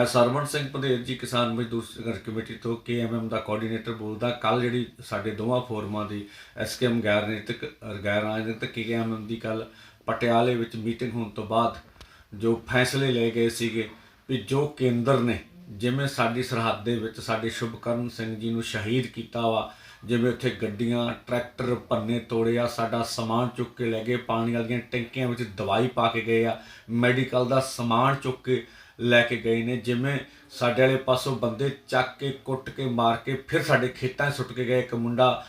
ਮੈਂ ਸਰਵਣ ਸਿੰਘ ਪੰਧੇਰ ਜੀ ਕਿਸਾਨ ਮਜ਼ਦੂਰ ਸੰਘਰਸ਼ ਕਮੇਟੀ ਤੋਂ ਕੇਐਮਐਮ ਦਾ ਕੋਆਰਡੀਨੇਟਰ ਬੋਲਦਾ ਕੱਲ ਜਿਹੜੀ ਸਾਡੇ ਦੋਵਾਂ ਫੋਰਮਾਂ ਦੀ ਐਸਕੇਐਮ ਗੈਰ ਰਾਜਨੀਤਿਕ ਗੈਰ ਰਾਜਨੀਤਿਕ ਕੇਐਮਐਮ ਦੀ ਕੱਲ ਪਟਿਆਲੇ ਵਿੱਚ ਮੀਟਿੰਗ ਹੋਣ ਤੋਂ ਬਾਅਦ ਜੋ ਫੈਸਲੇ ਲਏ ਗਏ ਸੀਗੇ ਵੀ ਜੋ ਕੇਂਦਰ ਨੇ ਜਿਵੇਂ ਸਾਡੀ ਸਰਹੱਦ ਦੇ ਵਿੱਚ ਸਾਡੇ ਸ਼ੁਭਕਰਨ ਸਿੰਘ ਜੀ ਨੂੰ ਸ਼ਹੀਦ ਕੀਤਾ ਵਾ, ਜਿਵੇਂ ਉੱਥੇ ਗੱਡੀਆਂ, ਟਰੈਕਟਰ, ਪੰਨੇ ਤੋੜੇ ਆ, ਸਾਡਾ ਸਮਾਨ ਚੁੱਕ ਕੇ ਲੈ ਗਏ, ਪਾਣੀ ਵਾਲੀਆਂ ਟੈਂਕੀਆਂ ਵਿੱਚ ਦਵਾਈ ਪਾ ਕੇ ਗਏ ਆ, ਮੈਡੀਕਲ ਦਾ ਸਮਾਨ ਚੁੱਕ ਕੇ ਲੈ ਕੇ ਗਏ ਨੇ। ਜਿਵੇਂ ਸਾਡੇ ਵਾਲੇ ਪਾਸੋਂ ਬੰਦੇ ਚੱਕ ਕੇ, ਕੁੱਟ ਕੇ, ਮਾਰ ਕੇ ਫਿਰ ਸਾਡੇ ਖੇਤਾਂ 'ਚ ਸੁੱਟ ਕੇ ਗਏ। ਇੱਕ ਮੁੰਡਾ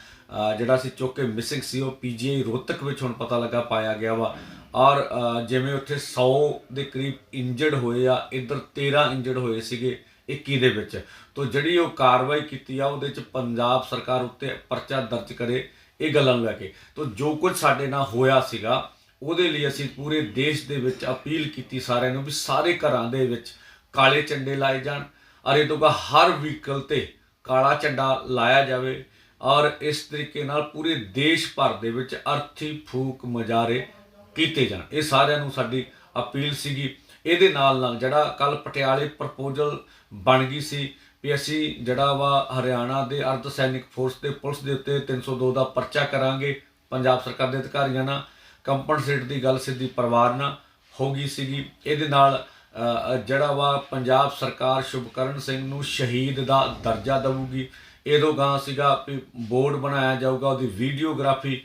ਜਿਹੜਾ ਸੀ ਚੁੱਕ ਕੇ ਮਿਸਿੰਗ ਸੀ, ਉਹ ਪੀਜੀਆਈ ਰੋਹਤਕ ਵਿੱਚ ਹੁਣ ਪਤਾ ਲੱਗਾ ਪਾਇਆ ਗਿਆ ਵਾ। ਔਰ ਜਿਵੇਂ ਉੱਥੇ 100 ਦੇ ਕਰੀਬ ਇੰਜਰਡ ਹੋਏ ਆ, ਇੱਧਰ 13 ਇੰਜਰਡ ਹੋਏ ਸੀਗੇ 21 ਦੇ ਵਿੱਚ। ਤੋਂ ਜਿਹੜੀ ਉਹ ਕਾਰਵਾਈ ਕੀਤੀ ਆ, ਉਹਦੇ ਚ ਪੰਜਾਬ ਸਰਕਾਰ ਉੱਤੇ ਪਰਚਾ ਦਰਜ ਕਰੇ, ਇਹ ਗੱਲਾਂ ਨੂੰ ਲੈ ਕੇ। ਤੋਂ ਜੋ ਕੁਝ ਸਾਡੇ ਨਾਲ ਹੋਇਆ ਸੀਗਾ ਉਹਦੇ ਲਈ ਅਸੀਂ ਪੂਰੇ ਦੇਸ਼ ਦੇ ਵਿੱਚ ਅਪੀਲ ਕੀਤੀ ਸਾਰਿਆਂ ਨੂੰ ਵੀ ਸਾਰੇ ਘਰਾਂ ਦੇ ਵਿੱਚ ਕਾਲੇ ਝੰਡੇ ਲਾਏ ਜਾਣ ਔਰ ਇਹ ਤੋਂ ਬਾਅਦ ਹਰ ਵਹੀਕਲ ਤੇ ਕਾਲਾ ਝੰਡਾ ਲਾਇਆ ਜਾਵੇ ਔਰ ਇਸ ਤਰੀਕੇ ਨਾਲ ਪੂਰੇ ਦੇਸ਼ ਭਰ ਦੇ ਵਿੱਚ ਅਰਥੀ ਫੂਕ ਮਜਾਰੇ ਕੀਤੇ ਜਾਣ। ਇਹ ਸਾਰਿਆਂ ਨੂੰ ਸਾਡੀ ਅਪੀਲ ਸੀਗੀ। ਇਹਦੇ ਨਾਲ ਨਾਲ ਜਿਹੜਾ ਕੱਲ ਪਟਿਆਲੇ ਪ੍ਰਪੋਜ਼ਲ ਬਣ ਗਈ ਸੀ ਵੀ ਅਸੀਂ ਜਿਹੜਾ ਵਾ ਹਰਿਆਣਾ ਦੇ ਅਰਧ ਸੈਨਿਕ ਫੋਰਸ ਤੇ ਪੁਲਿਸ ਦੇ ਉੱਤੇ 302 ਦਾ ਪਰਚਾ ਕਰਾਂਗੇ, ਪੰਜਾਬ ਸਰਕਾਰ ਦੇ ਅਧਿਕਾਰੀਆਂ ਨਾਲ। ਕੰਪਨਸੇਟ ਦੀ ਗੱਲ ਸਿੱਧੀ ਪਰਿਵਾਰ ਨਾਲ ਹੋ ਗਈ ਸੀਗੀ। ਇਹਦੇ ਨਾਲ ਜਿਹੜਾ ਵਾ ਪੰਜਾਬ ਸਰਕਾਰ ਸ਼ੁਭਕਰਨ ਸਿੰਘ ਨੂੰ ਸ਼ਹੀਦ ਦਾ ਦਰਜਾ ਦੇਊਗੀ। ਇਹਦੋਂ ਗਾਂ ਸੀਗਾ ਵੀ ਬੋਰਡ ਬਣਾਇਆ ਜਾਊਗਾ, ਉਹਦੀ ਵੀਡੀਓਗ੍ਰਾਫੀ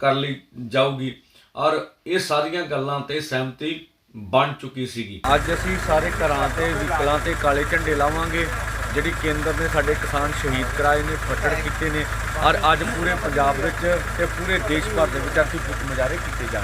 ਕਰ ਲਈ ਜਾਊਗੀ। ਔਰ ਇਹ ਸਾਰੀਆਂ ਗੱਲਾਂ ਤੇ ਸਹਿਮਤੀ ਬਣ ਚੁੱਕੀ ਸੀਗੀ। ਅੱਜ ਅਸੀਂ ਸਾਰੇ ਘਰਾਂ ਤੇ, ਵਹੀਕਲਾਂ ਤੇ ਕਾਲੇ ਝੰਡੇ ਲਾਵਾਂਗੇ। ਜਿਹੜੀ ਕੇਂਦਰ ਨੇ ਸਾਡੇ ਕਿਸਾਨ ਸ਼ਹੀਦ ਕਰਾਏ ਨੇ, ਫੱਟੜ ਕੀਤੇ ਨੇ ਔਰ ਅੱਜ ਪੂਰੇ ਪੰਜਾਬ ਵਿੱਚ ਤੇ ਪੂਰੇ ਦੇਸ਼ ਭਰ ਦੇ ਵਿੱਚ ਅਰਥੀ ਫੁੱਟ ਮੁਜ਼ਾਹਰੇ ਕੀਤੇ ਜਾਣ